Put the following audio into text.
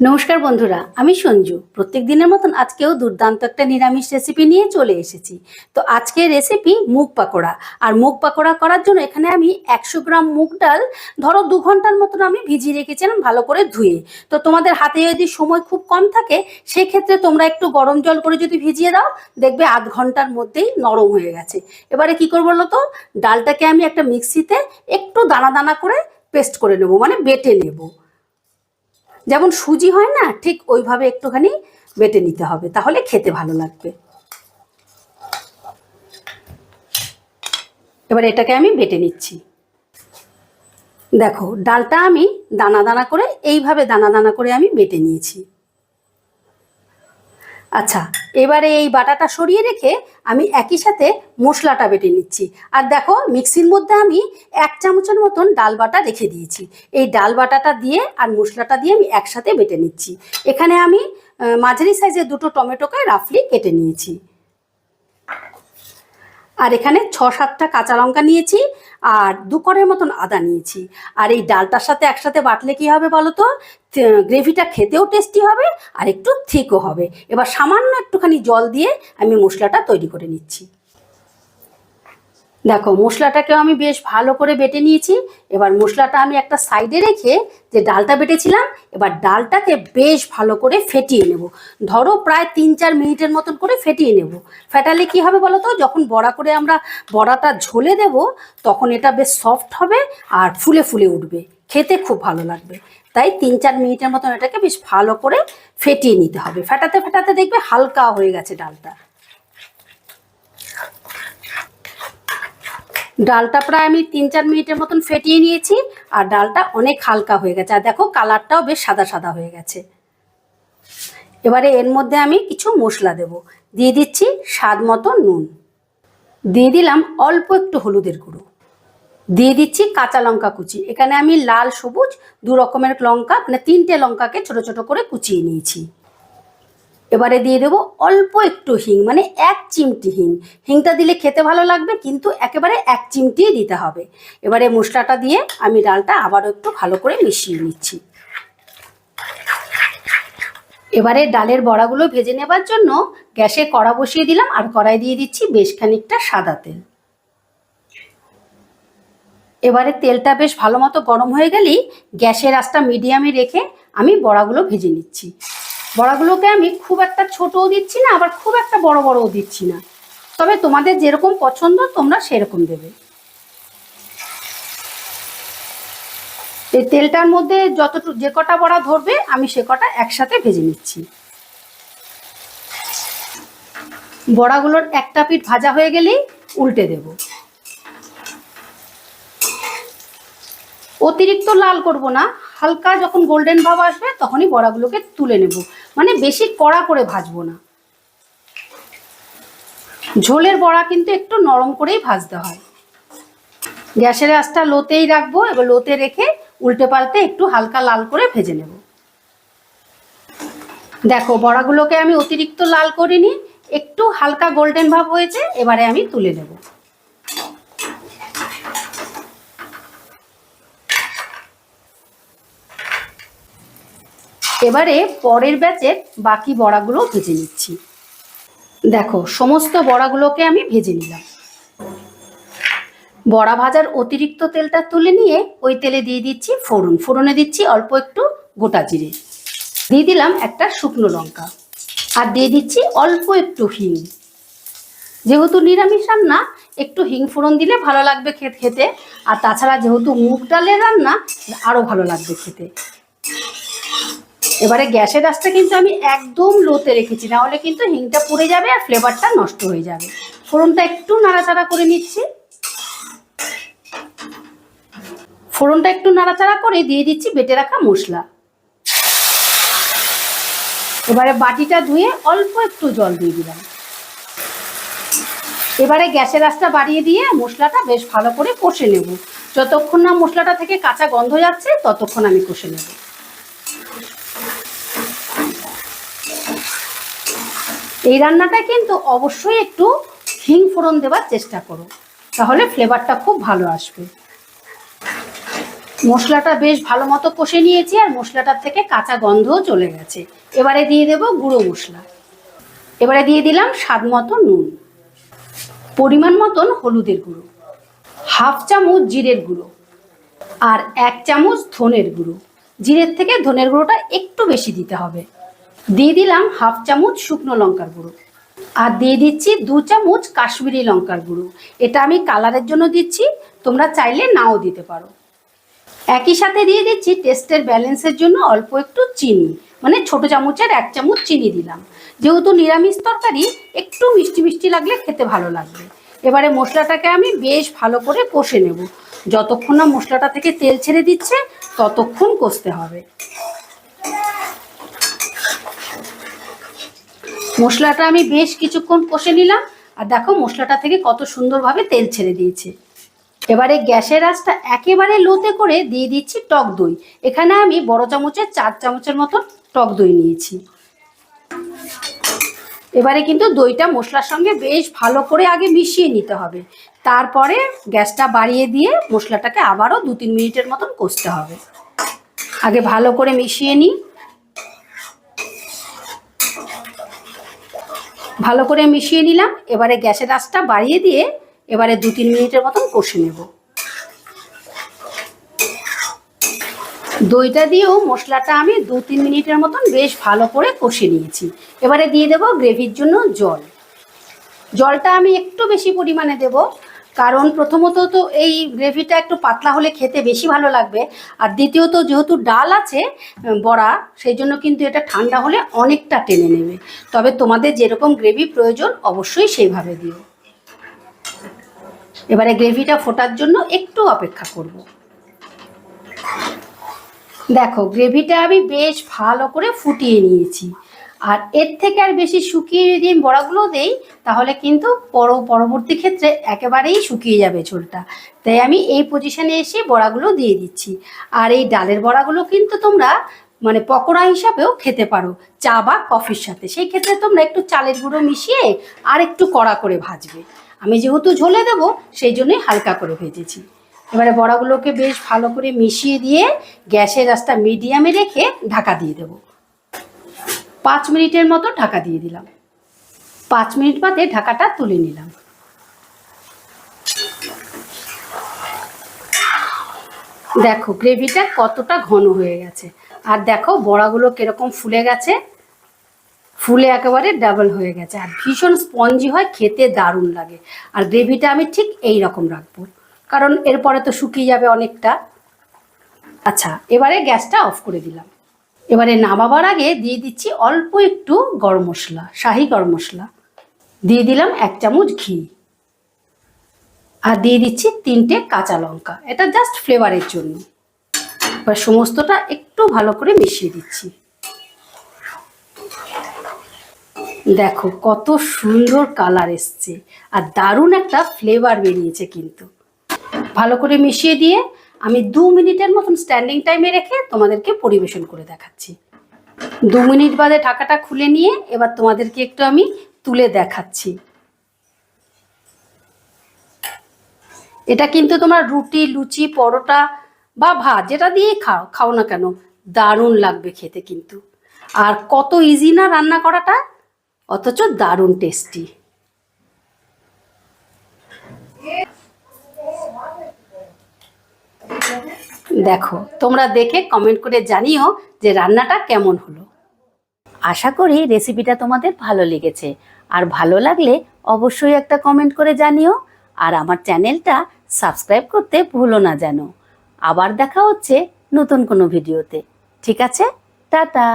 নমস্কার বন্ধুরা, আমি সঞ্জু। প্রত্যেক দিনের মতন আজকেও দুর্দান্ত একটা নিরামিষ রেসিপি নিয়ে চলে এসেছি। তো আজকের রেসিপি মুগ পাকোড়া। আর মুগ পাকোড়া করার জন্য এখানে আমি একশো গ্রাম মুগ ডাল, ধরো দু ঘণ্টার মতন আমি ভিজিয়ে রেখেছিলাম ভালো করে ধুয়ে। তো তোমাদের হাতে যদি সময় খুব কম থাকে, সেক্ষেত্রে তোমরা একটু গরম জল করে যদি ভিজিয়ে দাও, দেখবে আধ ঘণ্টার মধ্যেই নরম হয়ে গেছে। এবারে কি করব বলো তো? ডালটাকে আমি একটা মিক্সিতে একটু দানা দানা করে পেস্ট করে নেব মানে বেটে নেব। যেমন সুজি হয় না, ঠিক ওইভাবে একটুখানি বেটে নিতে হবে, তাহলে খেতে ভালো লাগবে। এবার এটাকে আমি বেটে নিচ্ছি। দেখো, ডালটা আমি দানা দানা করে, এইভাবে দানা দানা করে আমি বেটে নিয়েছি। আচ্ছা এবারে এই বাটাটা সরিয়ে রেখে আমি একই সাথে মশলাটা বেটে নিচ্ছি। আর দেখো, মিক্সির মধ্যে আমি এক চামচের মতন ডাল বাটা রেখে দিয়েছি। এই ডাল বাটাটা দিয়ে আর মশলাটা দিয়ে আমি একসাথে বেটে নিচ্ছি। এখানে আমি মাঝারি সাইজের দুটো টমেটোকে রাফলি কেটে নিয়েছি। আর এখানে ছ সাতটা কাঁচা লঙ্কা নিয়েছি আর দু করের মতন আদা নিয়েছি। আর এই ডালটার সাথে একসাথে বাটলে কি হবে বলো তো, গ্রেভিটা খেতেও টেস্টি হবে আর একটু থিকও হবে। এবার সামান্য একটুখানি জল দিয়ে আমি মশলাটা তৈরি করে নিচ্ছি। দেখো, মশলাটাকেও আমি বেশ ভালো করে বেটে নিয়েছি। এবার মশলাটা আমি একটা সাইডে রেখে যে ডালটা বেটেছিলাম, এবার ডালটাকে বেশ ভালো করে ফেটিয়ে নেব। ধরো প্রায় তিন চার মিনিটের মতন করে ফেটিয়ে নেব। ফেটালে কি হবে বলো তো? যখন বড়া করে আমরা বড়াটা ঝোলে দেব, তখন এটা বেশ সফট হবে আর ফুলে ফুলে উঠবে। খেতে খুব ভালো লাগবে। তাই তিন চার মিনিটের মতন এটাকে বেশ ভালো করে ফেটিয়ে নিতে হবে। ফেটাতে ফেটাতে দেখবে হালকা হয়ে গেছে ডালটা। ডালটা প্রায় আমি তিন চার মিনিটের মতন ফেটিয়ে নিয়েছি, আর ডালটা অনেক হালকা হয়ে গেছে। আর দেখো, কালারটাও বেশ সাদা সাদা হয়ে গেছে। এবারে এর মধ্যে আমি কিছু মশলা দেব। দিয়ে দিচ্ছি স্বাদ মতো নুন। দিয়ে দিলাম অল্প একটু হলুদের গুঁড়ো। দিয়ে দিচ্ছি কাঁচা লঙ্কা কুচি। এখানে আমি লাল, সবুজ, দু রকমের লঙ্কা মানে তিনটে লঙ্কাকে ছোট ছোট করে কুচিয়ে নিয়েছি। এবারে দিয়ে দেবো অল্প একটু হিং মানে এক চিমটি হিং। হিংটা দিলে খেতে ভালো লাগবে, কিন্তু একেবারে এক চিমটি দিতে হবে। এবারে মশলাটা দিয়ে আমি ডালটা আবারও একটু ভালো করে মিশিয়ে নিচ্ছি। এবারে ডালের বড়াগুলো ভেজে নেবার জন্য গ্যাসে কড়া বসিয়ে দিলাম আর কড়াই দিয়ে দিচ্ছি বেশ খানিকটা সাদা তেল। এবারে তেলটা বেশ ভালো মতো গরম হয়ে গেলেই গ্যাসের আঁচটা মিডিয়ামে রেখে আমি বড়াগুলো ভেজে নিচ্ছি। বড়াগুলোকে আমি খুব একটা ছোটও দিচ্ছি না, আবার খুব একটা বড় বড়ও দিচ্ছি না। তবে তোমাদের যেরকম পছন্দ, তোমরা সেরকম দেবে। এই তেলটার মধ্যে যতটুকু যে কটা বড়া ধরবে, আমি সে কটা একসাথে ভেজে নিচ্ছি। বড়াগুলোর একটা পিঠ ভাজা হয়ে গেলেই উল্টে দেব। অতিরিক্ত লাল করব না। হালকা যখন গোল্ডেন ভাব আসবে, তখনই বড়াগুলোকে তুলে নেব। মানে বেশি কড়া করে ভাজবো না। ঝোলের বড়া কিন্তু একটু নরম করেই ভাজতে হয়। গ্যাসের আঁচটা লোতেই রাখব, এবার লোতে রেখে উল্টে পাল্টে একটু হালকা লাল করে ভেজে নেব। দেখো, বড়াগুলোকে আমি অতিরিক্ত লাল করিনি, একটু হালকা গোল্ডেন ভাব হয়েছে, এবারে আমি তুলে নেব। এবারে পরের ব্যাচের বাকি বড়াগুলো ভেজে নিচ্ছি। দেখো, সমস্ত বড়াগুলোকে আমি ভেজে নিলাম। বড়া ভাজার অতিরিক্ত তেলটা তুলে নিয়ে ওই তেলে দিয়ে দিচ্ছি ফোড়ন। ফোড়নে দিচ্ছি অল্প একটু গোটা জিরে। দিয়ে দিলাম একটা শুকনো লঙ্কা। আর দিয়ে দিচ্ছি অল্প একটু হিং। যেহেতু নিরামিষ রান্না, একটু হিং ফোড়ন দিলে ভালো লাগবে খেতে। আর তাছাড়া যেহেতু মুগ ডালের রান্না, আরও ভালো লাগবে খেতে। এবারে গ্যাসের আঁচটা কিন্তু আমি একদম লোতে রেখেছি না হলে কিন্তু হিংটা পুড়ে যাবে আর ফ্লেভারটা নষ্ট হয়ে যাবে। ফোড়নটা একটু নাড়াচাড়া করে নিচ্ছি। ফোড়নটা একটু নাড়াচাড়া করে দিয়ে দিচ্ছি বেটে রাখা মশলা। এবারে বাটিটা ধুয়ে অল্প একটু জল দিয়ে দিলাম। এবারে গ্যাসের আঁচটা বাড়িয়ে দিয়ে মশলাটা বেশ ভালো করে কষে নেব। যতক্ষণ না মশলাটা থেকে কাঁচা গন্ধ যাচ্ছে, ততক্ষণ আমি কষে নেব। এই রান্নাটা কিন্তু অবশ্যই একটু হিং ফোড়ন দেওয়ার চেষ্টা করো। তাহলে ফ্লেভারটা খুব ভালো আসবে। মশলাটা বেশ ভালো মতো কষে নিয়েছি আর মশলাটার থেকে কাঁচা গন্ধও চলে গেছে। এবারে দিয়ে দেব গুঁড়ো মশলা। এবারে দিয়ে দিলাম স্বাদ মতো নুন। পরিমাণ মতন হলুদের গুঁড়ো। হাফ চামচ জিরের গুঁড়ো। আর এক চামচ ধনের গুঁড়ো। জিরের থেকে ধনের গুঁড়োটা একটু বেশি দিতে হবে। দিয়ে দিলাম হাফ চামচ শুকনো লঙ্কার গুঁড়ো। আর দিয়ে দিচ্ছি দু চামচ কাশ্মীরি লঙ্কার গুঁড়ো। এটা আমি কালারের জন্য দিচ্ছি, তোমরা চাইলে নাও দিতে পারো। একই সাথে দিয়ে দিচ্ছি টেস্টের ব্যালেন্সের জন্য অল্প একটু চিনি মানে ছোট চামচের এক চামচ চিনি দিলাম। যেহেতু নিরামিষ তরকারি, একটু মিষ্টি মিষ্টি লাগলে খেতে ভালো লাগবে। এবারে মশলাটাকে আমি বেশ ভালো করে কষে নেব। যতক্ষণ না মশলাটা থেকে তেল ছেড়ে দিচ্ছে, ততক্ষণ কষতে হবে। মশলাটা আমি বেশ কিছুক্ষণ কষে নিলাম। আর দেখো মশলাটা থেকে কত সুন্দরভাবে তেল ছেড়ে দিয়েছে। এবারে গ্যাসের আঁচটা একেবারে লোতে করে দিয়ে দিচ্ছি টক দই। এখানে আমি বড় চামচের চার চামচের মতো টক দই নিয়েছি। এবারে কিন্তু দইটা মশলার সঙ্গে বেশ ভালো করে আগে মিশিয়ে নিতে হবে। তারপরে গ্যাসটা বাড়িয়ে দিয়ে মশলাটাকে আবারও দু তিন মিনিটের মতন কষতে হবে। আগে ভালো করে মিশিয়ে নিই। ভালো করে মিশিয়ে নিলাম, এবারে গ্যাসের আঁচটা বাড়িয়ে দিয়ে এবারে দু তিন মিনিটের মতন কষে নেব। দইটা দিয়েও মশলাটা আমি দু তিন মিনিটের মতন বেশ ভালো করে কষে নিয়েছি। এবারে দিয়ে দেব গ্রেভির জন্য জল। জলটা আমি একটু বেশি পরিমাণে দেব। কারণ প্রথমত তো এই গ্রেভিটা একটু পাতলা হলে খেতে বেশি ভালো লাগবে। আর দ্বিতীয়ত যেহেতু ডাল আছে বড়া, সেই জন্য কিন্তু এটা ঠান্ডা হলে অনেকটা টেনে নেবে। তবে তোমাদের যেরকম গ্রেভি প্রয়োজন অবশ্যই সেইভাবে দিও। এবারে গ্রেভিটা ফোটার জন্য একটু অপেক্ষা করব। দেখো, গ্রেভিটা আমি বেশ ভালো করে ফুটিয়ে নিয়েছি। আর এর থেকে আর বেশি শুকিয়ে যদি আমি বড়াগুলো দেই, তাহলে কিন্তু পর পরবর্তী ক্ষেত্রে একেবারেই শুকিয়ে যাবে ঝোলটা। তাই আমি এই পজিশনে এসে বড়াগুলো দিয়ে দিচ্ছি। আর এই ডালের বড়াগুলো কিন্তু তোমরা মানে পকোড়া হিসাবেও খেতে পারো, চা বা কফির সাথে। সেই ক্ষেত্রে তোমরা একটু চালের গুঁড়ো মিশিয়ে আর একটু কড়া করে ভাজবে। আমি যেহেতু ঝোলে দেবো, সেই জন্যই হালকা করে ভেজেছি। এবারে বড়াগুলোকে বেশ ভালো করে মিশিয়ে দিয়ে গ্যাসের রাস্তা মিডিয়ামে রেখে ঢাকা দিয়ে দেবো। পাঁচ মিনিটের মতো ঢাকা দিয়ে দিলাম। পাঁচ মিনিট বাদে ঢাকাটা তুলে নিলাম। দেখো, গ্রেভিটা কতটা ঘন হয়ে গেছে। আর দেখো, বড়াগুলো কীরকম ফুলে গেছে। ফুলে একেবারে ডাবল হয়ে গেছে। আর ভীষণ স্পঞ্জি হয়, খেতে দারুণ লাগে। আর গ্রেভিটা আমি ঠিক এই রকম রাখব। কারণ এরপরে তো শুকিয়ে যাবে অনেকটা। আচ্ছা এবারে গ্যাসটা অফ করে দিলাম। এবারে নামাবার আগে দিয়ে দিচ্ছি অল্প একটু গরম মশলা, শাহি গরম মশলা। দিয়ে দিলাম এক চামচ ঘি। আর দিয়ে দিচ্ছি তিনটে কাঁচা লঙ্কা। এটা জাস্ট ফ্লেভারের জন্য। এবার সমস্তটা একটু ভালো করে মিশিয়ে দিচ্ছি। দেখো কত সুন্দর কালার এসছে। আর দারুণ একটা ফ্লেভার বেরিয়েছে কিন্তু। ভালো করে মিশিয়ে দিয়ে আমি দু মিনিটের মতন স্ট্যান্ডিং টাইমে রেখে তোমাদেরকে পরিবেশন করে দেখাচ্ছি। দু মিনিট বাদে ঢাকাটা খুলে নিয়ে এবার তোমাদেরকে একটু আমি তুলে দেখাচ্ছি। এটা কিন্তু তোমার রুটি, লুচি, পরোটা বা ভাত, যেটা দিয়ে খাও খাও না কেন, দারুণ লাগবে খেতে কিন্তু। আর কত ইজি না রান্না করাটা, অথচ দারুণ টেস্টি দেখো, তোমরা দেখে কমেন্ট করে জানিও যে রান্নাটা কেমন হলো। আশা করি রেসিপিটা তোমাদের ভালো লেগেছে। আর ভালো লাগলে অবশ্যই একটা কমেন্ট করে জানিও। আর আমার চ্যানেলটা সাবস্ক্রাইব করতে ভুলো না যেন আবার দেখা হচ্ছে নতুন কোনো ভিডিওতে ঠিক আছে? টাটা!